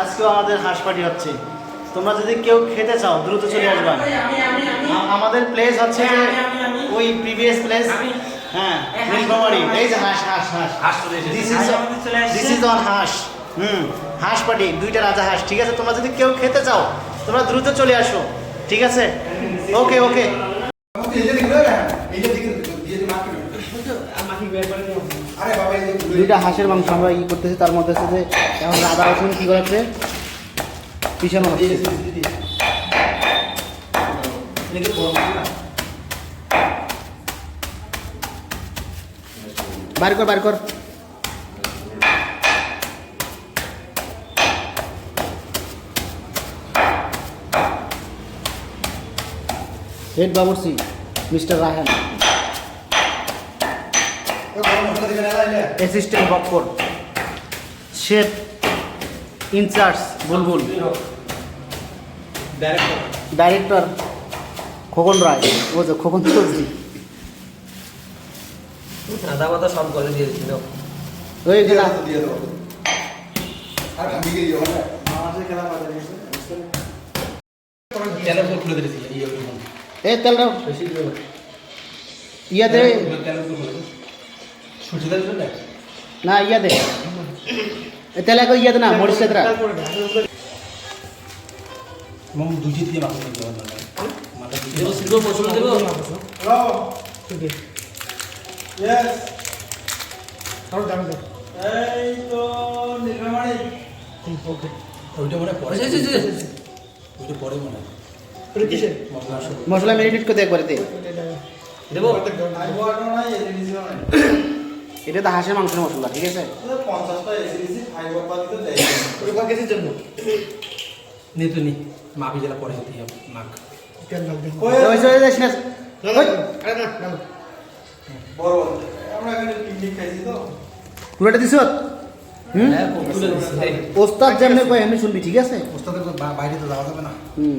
আজকেও আমাদের হাঁস পার্টি হচ্ছে। তোমরা যদি কেউ খেতে চাও দ্রুত চলে আসবা। আমাদের প্লেস হচ্ছে যে ওই প্রিভিয়াস প্লেস হ্যাঁ নীলফামারি। এই যে হাঁস হাঁস হাঁস। হাঁস দিস ইজ হাঁস আমাদের চলে আসছে। দিস ইজ অন হাঁস। হুম হাঁস পার্টি দুইটা রাজা হাঁস ঠিক আছে? তোমরা যদি কেউ খেতে চাও তোমরা দ্রুত চলে আসো ঠিক আছে? ওকে ওকে দুইটা হাঁসের মাংস আমরা ই করতেছি তার মধ্যে হচ্ছে যে এখন আদা রসুন কী করেছে পিছানো হচ্ছে। বার কর বার কর। Head বাবুর্সি mister Rahan assistant Bakkar chef incharge Bulbul director Khokon Roy যে খোকন চৌধুরী সব দিয়ে তেলের উপর খুলে দিয়েছিল এই তেলটা তেলের উপর না ইয়াতে তেল ইয়াতে না মরিচ তেতরা মশলা মনে মনে হয়। মেরিনেট করতে একবারে দে। দেবো? এটা তো হাঁসের মাংসের মশলা ঠিক আছে? নে তো নি মাপি জেলা পরে হতে হবে মাখ পুরোটা দিছ? হুম? হ্যাঁ এই, ওস্তাদ যেমনি কয় এমনি শুনবি ঠিক আছে? ওস্তাদের বা- বাইরে তো যাওয়া যাবে না। হুম।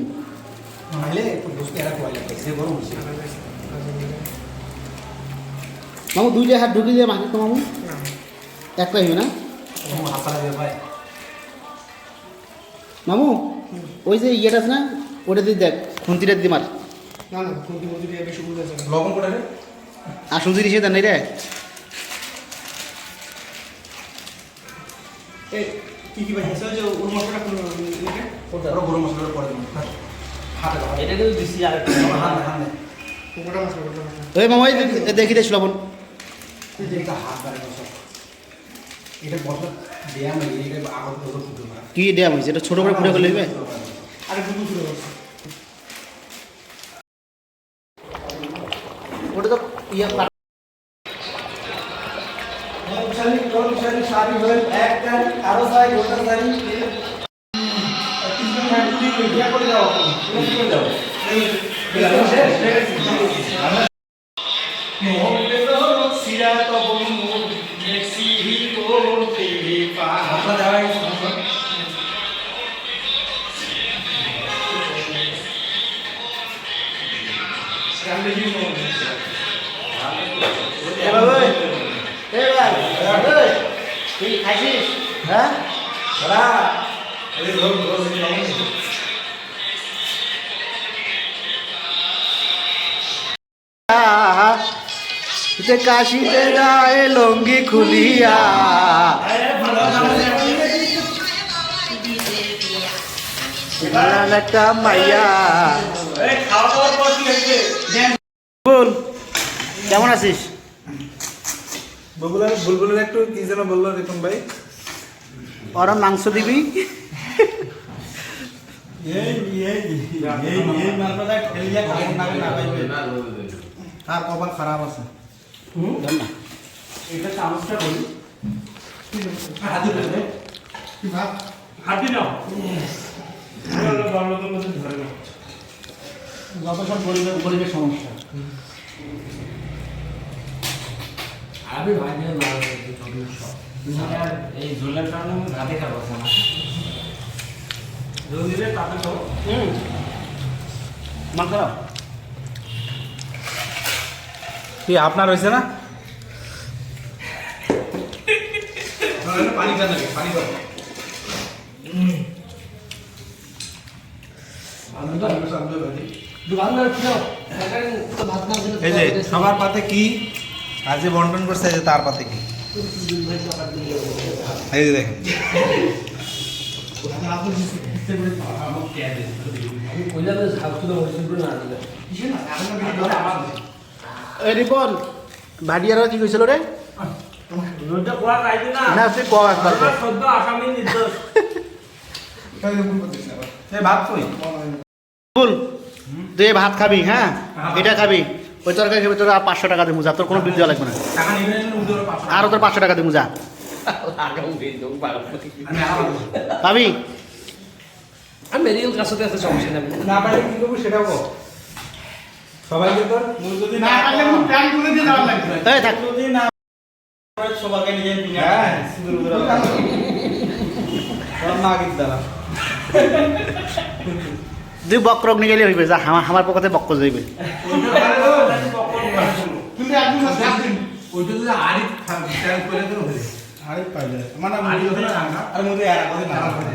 নাইলে একটু বসতে এরা লাগে সে গরম হচ্ছে মামু দুইটা হাত ঢুকিয়ে দিয়ে মাখি তো মামু। একটা হইবে না? মামু ওই যে ইয়েটা আছে না ওটা দিয়ে দেখ খুন্তিটা দিয়ে মার। আসল জিনিস নেই রে। দেখি দেখ লবণ। মানে কি দেয়া হয়েছে এটা ছোট করে ফুটে করে লইবে ওটা তো ইয়ে পা- মশলা দেওয়া হয়ে গেছে মশলা এ বাবা, এ ভাই, এই, তুই খাইছিস? হ্যাঁ? কাশিতে যায় লঙ্গি খুলিয়া। একটা মাইয়া বল কেমন আছিস? বগুলার বুলবুলের একটু কি যেন বলল রিপন ভাই? ওরা মাংস দিবি? তার কপাল খারাপ আছে। এটা চামচটা বলি। যত সব গরিবের গরিবের সমস্যা। আমি ভাই এই ঝোলের কারণে আমি ভাতে খাব না যদি রে তাতে তো। মাংস কি আপনার হয়েছে না? পানি খান পানি দাও দোকানদার ছিল তো ভাত না এই যে সবার পাতে কি? আর যে বন্টন করছে যে তার পাতে কি? এই যে দেখেন। রিপন কি কইছিল রে? না। তুই ক একবার ভাত বল তুই ভাত খাবি হ্যাঁ? এটা খাবি। ওই তরকারি খাবি তোর আর পাঁচশো টাকা দিয়ে যা তোর কোনো বিল দেওয়া লাগবে না। আরও তোর পাঁচশো টাকা দিয়ে বলব। পাবি আমি কাছে আছে সমস্যা নেই। না পারলে কি করব সেটাও কর সবাইকে তোর যদি না এই থাক। হ্যাঁ। সুদূর না দাঁড়া নিয়ে গেলে হইবে যা আমার আমার পক্ষতে বক্র যাইবে। আর মধ্যে আর না